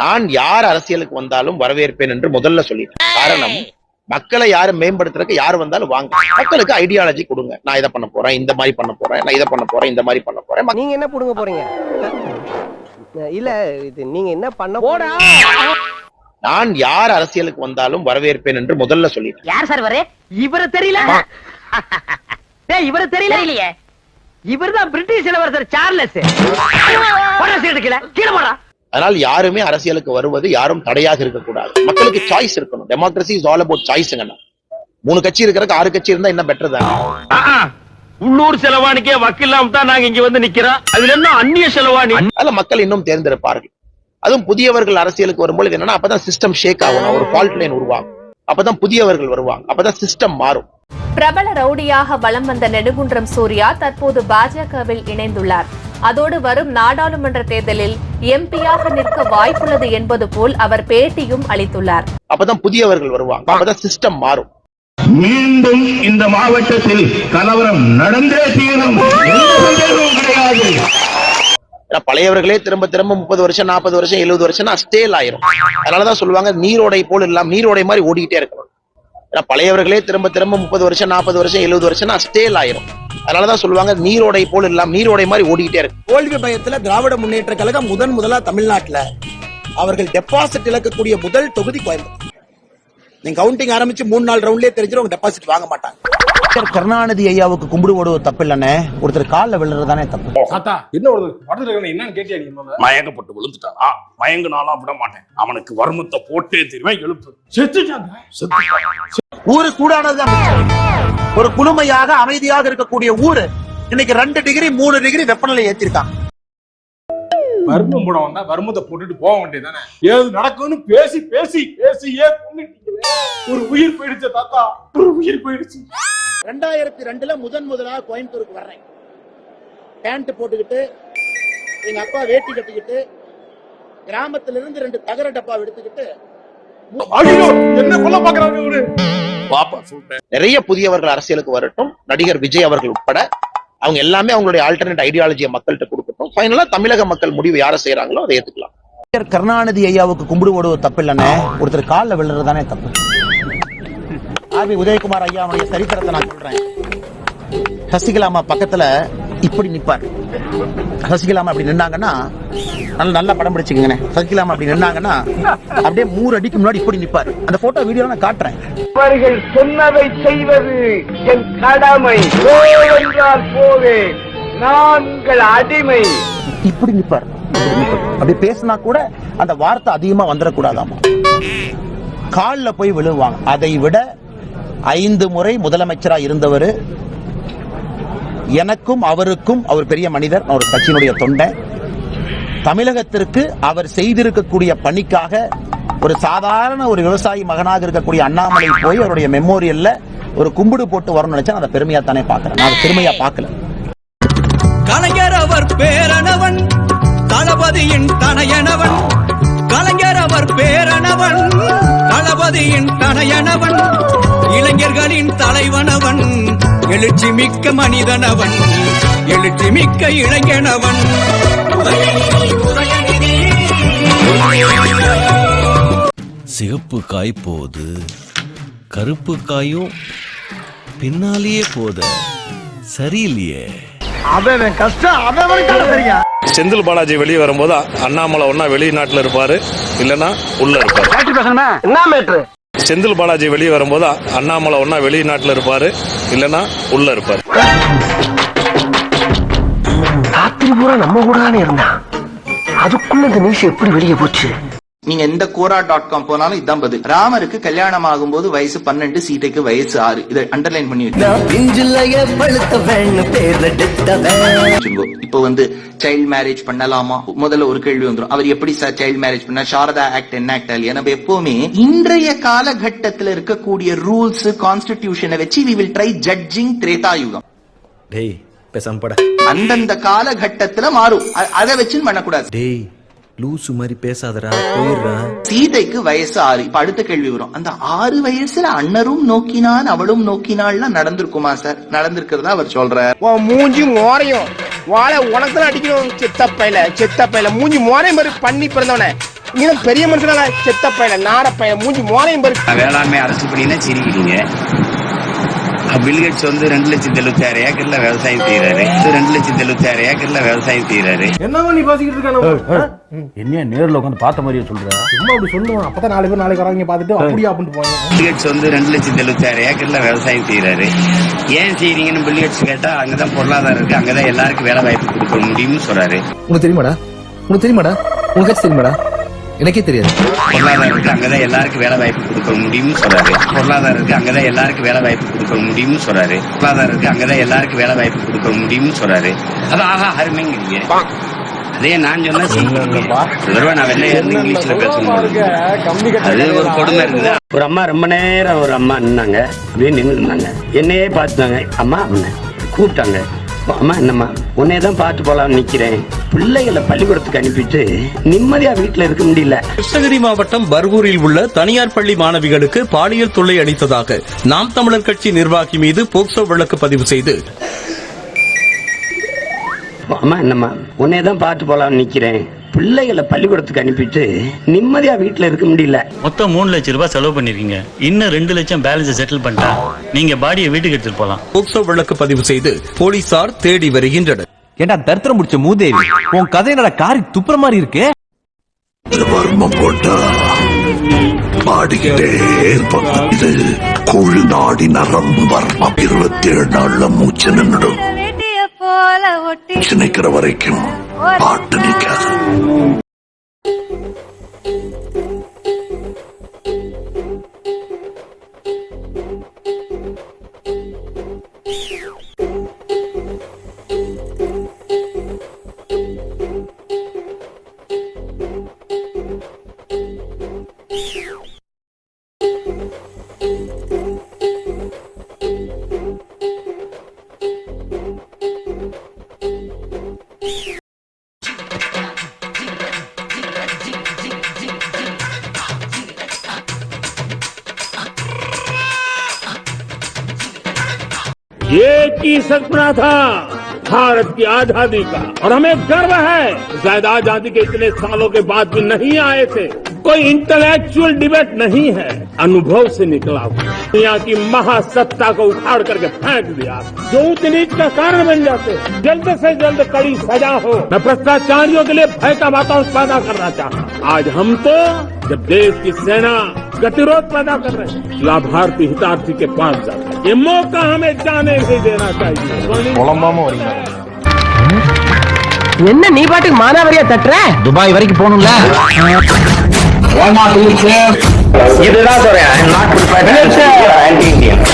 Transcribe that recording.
நான் யார் அரசியலுக்கு வந்தாலும் வரவேற்பேன் என்று முதல்ல சொல்லிட்டேன். காரணம் மக்களை யாரும் மேம்படுத்துறதுக்கு யார் வந்தாலும் வாங்க. மக்களுக்கு ஐடியாலஜி கொடுங்க. நான் இதை பண்ண போறேன் இந்த மாதிரி பண்ண போறேன் நான் இதை பண்ண போறேன் இந்த மாதிரி பண்ண போறேன். நீங்க என்ன புடுங்க போறீங்க? இல்ல இது நீங்க என்ன பண்ண போடா. நான் யார் அரசியலுக்கு வந்தாலும் வரவேற்பேன் என்று முதல்ல சொல்லிட்டேன். யார் சார் இவரு? இவர தெரியல. டேய் இவர தெரியல. தெரியலையே. இவர்தான் பிரிட்டிஷ் இளவரசர் சார்லஸ். போடா சீட்டு கீழே. கீழே போடா. அதனால் யாருமே அரசியலுக்கு வருவது யாரும் தடையாக இருக்கக்கூடாது. மக்களுக்கு சாய்ஸ் இருக்கணும். டெமோக்ரஸி இஸ் ஆல் அபவுட் சாய்ஸ்ங்கண்ணா மூணு கட்சி இருக்கிறதுக்கு ஆறு கட்சி இருந்தா என்ன பெட்டர் தான்? உள்ளூர் செலவாணிக்கே வக்கில்லாம தான் நாங்க இங்க வந்து நிக்கிறோம். அதுல என்ன அந்நிய செலவாணி? அதுல மக்கள் இன்னும் தேர்ந்தெடுப்பார்கள். அதுவும் புதியவர்கள் அரசியலுக்கு வரும்பொழுது என்னன்னா அப்பதான் சிஸ்டம் ஷேக் ஆகணும் ஒரு ஃபால்ட் லைன் உருவாகும். அப்பதான் புதியவர்கள் வருவாங்க. அப்பதான் சிஸ்டம் மாறும். பிரபல ரவுடியாக வலம் வந்த நெடுகுன்றம் சூர்யா தற்போது பாஜகவில் இணைந்துள்ளார். அதோடு வரும் நாடாளுமன்ற தேர்தலில் எம்பியாக நிற்க வாய்ப்புள்ளது என்பது போல் அவர் பேட்டியும் அளித்துள்ளார். அப்பதான் புதியவர்கள் வருவாங்க. அப்பதான் சிஸ்டம் மாறும். மீண்டும் இந்த மாவட்டத்தில் கலவரம் நடந்தே தீரும். கிடையாது. பழையவர்களே திரும்ப திரும்ப முப்பது வருஷம் நாற்பது வருஷம் எழுபது வருஷம்னா ஸ்டேல் ஆயிரும். அதனாலதான் சொல்லுவாங்க நீரோடை போல் இல்லாம நீரோடை மாதிரி ஓடிக்கிட்டே இருக்கணும். ஏன்னா பழையவர்களே திரும்ப திரும்ப முப்பது வருஷம் நாற்பது வருஷம் எழுபது வருஷம்னா ஸ்டேல் ஆயிரும். அதனாலதான் சொல்லுவாங்க நீரோடை போல் இல்லாம நீரோடை மாதிரி ஓடிக்கிட்டே இருக்கு. தோல்வி பயத்துல திராவிட முன்னேற்ற கழகம் முதன் முதலா தமிழ்நாட்டுல அவர்கள் டெபாசிட் இழக்கக்கூடிய முதல் தொகுதி கோயம்புத்தூர். நீங்க கவுண்டிங் ஆரம்பிச்சு மூணு நாள் ரவுண்ட்லயே தெரிஞ்சிடும் டெபாசிட் வாங்க மாட்டாங்க. கருணாநிதி ஐயாவுக்கு கும்பிடு போடுவது தப்பு இல்லைண்ணே. ஒருத்தர் காலில் தப்பு. என்ன ஒரு படத்துல இருக்க என்னன்னு கேட்டியா? மயங்கப்பட்டு விழுந்துட்டான். மயங்கினாலும் விட மாட்டேன். அவனுக்கு வர்மத்தை போட்டே தெரியுமா எழுப்பு. செத்துட்டாங்க. ஊரு மிச்சம். ஒரு குளுமையாக அமைதியாக இருக்கக்கூடிய ஊரு இன்னைக்கு ரெண்டு டிகிரி மூணு டிகிரி வெப்பநிலை ஏத்திருக்காங்க வர்மம் போட வந்தா வர்மத்தை போட்டுட்டு போக வேண்டியதானே ஏது நடக்கும்னு பேசி பேசி பேசியே ஒரு உயிர் போயிடுச்சு தாத்தா ஒரு உயிர் போயிடுச்சு. ரெண்டாயிரத்தி ரெண்டுல முதன் முதலா கோயம்புத்தூருக்கு வர்றேன். பேண்ட் போட்டுக்கிட்டு எங்க அப்பா வேட்டி கட்டிக்கிட்டு கிராமத்துல இருந்து ரெண்டு தகர டப்பா எடுத்துக்கிட்டு என்ன கொல்ல பாக்குறாங்க இவரு? பாப்பா சொல்றேன். நிறைய புதியவர்கள் அரசியலுக்கு வரட்டும். நடிகர் விஜய் அவர்கள் உட்பட அவங்க எல்லாமே அவங்களுடைய ஆல்டர்னேட் ஐடியாலஜியை மக்கள்கிட்ட கொடுக்கட்டும். ஃபைனலா தமிழக மக்கள் முடிவு யாரை செய்யறாங்களோ அதை ஏத்துக்கலாம். கருணாநிதி ஐயாவுக்கு கும்பிடு போடுவது தப்பு இல்லைன்னு ஒருத்தர் காலில் விழுறதானே தப்பு. ஆர்பி உதயகுமார் ஐயாவுடைய சரித்திரத்தை நான் சொல்றேன். சசிகலாமா பக்கத்துல இப்படி நிப்பார். சசிகலா அம்மா அப்படி நின்னாங்கன்னா நல்ல நல்ல படம் பிடிச்சுக்கங்கண்ணே சசிகலா அம்மா அப்படி நின்னாங்கன்னா அப்படியே மூணு அடிக்கு முன்னாடி இப்படி நிப்பார். அந்த போட்டோ வீடியோ நான் காட்டுறேன். அவர்கள் சொன்னதை செய்வது என் கடமை. போவே நான் உங்கள் அடிமை. இப்படி நிப்பார். அப்படி பேசினா கூட அந்த வார்த்தை அதிகமா வந்துடக்கூடாதாமா? கால்ல போய் விழுவாங்க. அதை விட ஐந்து முறை முதலமைச்சரா இருந்தவர் எனக்கும் அவருக்கும் அவர் பெரிய மனிதர் ஒரு கட்சியினுடைய தொண்டை. தமிழகத்திற்கு அவர் செய்திருக்கக்கூடிய பணிக்காக ஒரு சாதாரண ஒரு விவசாயி மகனாக இருக்கக்கூடிய அண்ணாமலை போய் அவருடைய மெமோரியல்ல ஒரு கும்பிடு போட்டு வரணும்னு நினைச்சா அதை பெருமையா தானே பார்க்கறேன். நான் பெருமையா பார்க்கல. கலைஞர் அவர் பேரனவன் தளபதியின் தனையனவன். கலைஞர் அவர் பேரணவன் தளபதியின் தனையனவன். இளைஞர்களின் தலைவனவன் எழுச்சி மிக்க மனிதனவன் எழுச்சி மிக்க இளைஞனவன். சிகப்பு காய் போது கருப்பு காயும் பின்னாலேயே போத சரியில்லையே. அவன் கஷ்டம் அவன் செந்தில் பாலாஜி வெளியே வரும்போது அண்ணாமலை ஒன்னா வெளிநாட்டுல இருப்பாரு இல்லனா உள்ள இருப்பாரு. செந்தில் பாலாஜி வெளியே வரும்போது அண்ணாமலை ஒன்னா வெளிநாட்டுல இருப்பாரு இல்லனா உள்ள இருப்பாரு. ராத்திரி பூரா நம்ம கூட தானே இருந்தான். அதுக்குள்ள இந்த நியூஸ் எப்படி வெளியே போச்சு? நீங்க எந்த கோரா டாட் காம் போனாலும் இதான் பதில். ராமருக்கு கல்யாணம் ஆகும்போது வயசு பன்னெண்டு சீதைக்கு வயசு ஆறு. இதை அண்டர்லைன் பண்ணி இப்போ வந்து சைல்ட் மேரேஜ் பண்ணலாமா? முதல்ல ஒரு கேள்வி வந்துரும். அவர் எப்படி சார் சைல்ட் மேரேஜ் பண்ண சாரதா ஆக்ட் என்ன ஆக்ட் ஆகலையா நம்ம எப்பவுமே இன்றைய காலகட்டத்துல இருக்கக்கூடிய ரூல்ஸ் கான்ஸ்டிடியூஷனை வச்சு வி வில் ட்ரை ஜட்ஜிங் திரேதாயுகம். டேய் பேசாம அந்தந்த காலகட்டத்துல மாறும். அதை வச்சு பண்ணக்கூடாது. டேய் லூசு மாதிரி பேசாதடா போயிடுறான் சீதைக்கு வயசு ஆறு இப்ப அடுத்த கேள்வி வரும். அந்த ஆறு வயசுல அண்ணரும் நோக்கினான் அவளும் நோக்கினாள்லாம் நடந்திருக்குமா சார்? நடந்திருக்கிறதா அவர் சொல்றார். மூஞ்சி மோரையும் வாழை உனக்கு தான் அடிக்கணும் செத்தப்பையில செத்தப்பையில. மூஞ்சி மோரை மாதிரி பண்ணி பிறந்தவனே. நீ பெரிய மனுஷனா செத்த பையன் நார பையன் மூஞ்சி மோனையும் பாரு. வேளாண்மை அரசு பண்ணினா சிரிக்கிறீங்க. பில்கேட்ஸ் வந்து ரெண்டு லட்சத்தி எழுபத்தி ஆறு ஏக்கர்ல விவசாயம் செய்யறாரு ரெண்டு லட்சத்தி எழுபத்தி ஆறு ஏக்கர்ல விவசாயம் செய்யறாரு என்னவா நீ பேசிக்கிட்டு இருக்கான என்ன நேர்ல உட்காந்து பார்த்த மாதிரியே சொல்ற? சும்மா அப்படி சொல்லுவான் அப்பதான் நாலு பேர் நாளைக்கு வரவங்க பார்த்துட்டு அப்படியா அப்படின்ட்டு போவாங்க பில்கேட்ஸ் வந்து ரெண்டு லட்சத்தி எழுபத்தி ஆறு ஏக்கர்ல விவசாயம் செய்யறாரு ஏன் செய்றீங்கன்னு பில்கேட்ஸ் கேட்டா அங்கதான் பொருளாதாரம் இருக்கு அங்கதான் எல்லாருக்கும் வேலை வாய்ப்பு கொடுக்க முடியும்னு சொல்றாரு. உனக்கு தெரியுமாடா? உனக்கு தெரியுமாடா? உனக்கு தெரியுமாடா? எனக்கே தெரியாது. பொருளாதாரம் இருக்கு அங்கதான் எல்லாருக்கும் வேலை வாய்ப்பு கொடுக்க முடியும்னு சொல்றாரு. பொருளாதாரம் இருக்கு அங்கதான் எல்லாருக்கும் வேலை வாய்ப்பு கொடுக்க முடியும்னு சொல்றாரு. பொருளாதாரம் இருக்கு அங்கதான் எல்லாருக்கும் வேலை வாய்ப்பு கொடுக்க முடியும்னு சொல்றாரு. அது ஆஹா அருமைங்கிறீங்க. அதே நான் சொன்னா செய்யுங்கப்பா நான் வெள்ளையா இருந்து இங்கிலீஷ்ல பேசணும். அது ஒரு கொடுமை இருக்குது ஒரு அம்மா ரொம்ப நேரம் ஒரு அம்மா நின்னாங்க. அப்படியே நின்று இருந்தாங்க. என்னையே பார்த்தாங்க அம்மா அப்படின்னேன். கூப்பிட்டாங்க. அம்மா என்னம்மா? உன்னைய தான் பார்த்து போலாம்னு நிக்கிறேன். பிள்ளைகளை பள்ளிக்கூடத்துக்கு அனுப்பிட்டு நிம்மதியா வீட்டுல இருக்க முடியல. கிருஷ்ணகிரி மாவட்டம் பர்கூரில் உள்ள தனியார் பள்ளி மாணவிகளுக்கு பாலியல் தொல்லை அளித்ததாக நாம் தமிழர் கட்சி நிர்வாகி மீது போக்சோ வழக்கு பதிவு செய்து. அம்மா என்னம்மா? உன்னைய தான் பார்த்து போலாம்னு நிக்கிறேன். பிள்ளைகளை பள்ளிக்கூடத்துக்கு அனுப்பிட்டு நிம்மதியா வீட்டுல இருக்க முடியல. மொத்தம் மூணு லட்சம் ரூபாய் செலவு பண்ணிருக்கீங்க. இன்னும் ரெண்டு லட்சம் பேலன்ஸ் செட்டில் பண்ணிட்டா நீங்க பாடியை வீட்டுக்கு எடுத்துட்டு போலாம். போக்சோ வழக்கு பதிவு செய்து போலீசார் தேடி வருகின்றனர். ஏண்டா தரித்திரம் முடிச்ச மூதேவி? உன் கதை என்னடா காரி துப்புற மாதிரி இருக்கு? வர்மம் போட்டா பாடிக்கிட்டே இருப்பாங்க இது கொழு நாடி நரம்பு வர்மம் இருபத்தி ஏழு நாள்ல மூச்சு நின்றுடும். மூச்சு நிக்கிற வரைக்கும் பாட்டு நிக்காது. एक की सपना था, भारत की आज़ादी का। और हमें गर्व है शायद आज़ादी के इतने सालों के बाद भी नहीं आए थे। कोई इंटेलेक्चुअल डिबेट नहीं है अनुभव से निकला हुआ दुनिया की महासत्ता को उखाड़ करके फेंक दिया जो ऊंच नीच का कारण बन जाते जल्द से जल्द कड़ी सजा हो मैं भ्रष्टाचारियों के लिए भय का वातावरण पैदा करना चाहता आज हम तो जब देश की सेना गतिरोध पैदा कर रहे हैं लाभार्थी हितार्थी के पास जाते हैं। ये मौका हमें जाने नहीं देना चाहिए என்ன நீ பாட்டுக்கு மானாவரியா தட்டுற துபாய் வரைக்கும் போகணும்ல இதுதான் சொல்றேன். Not prepared anti Indian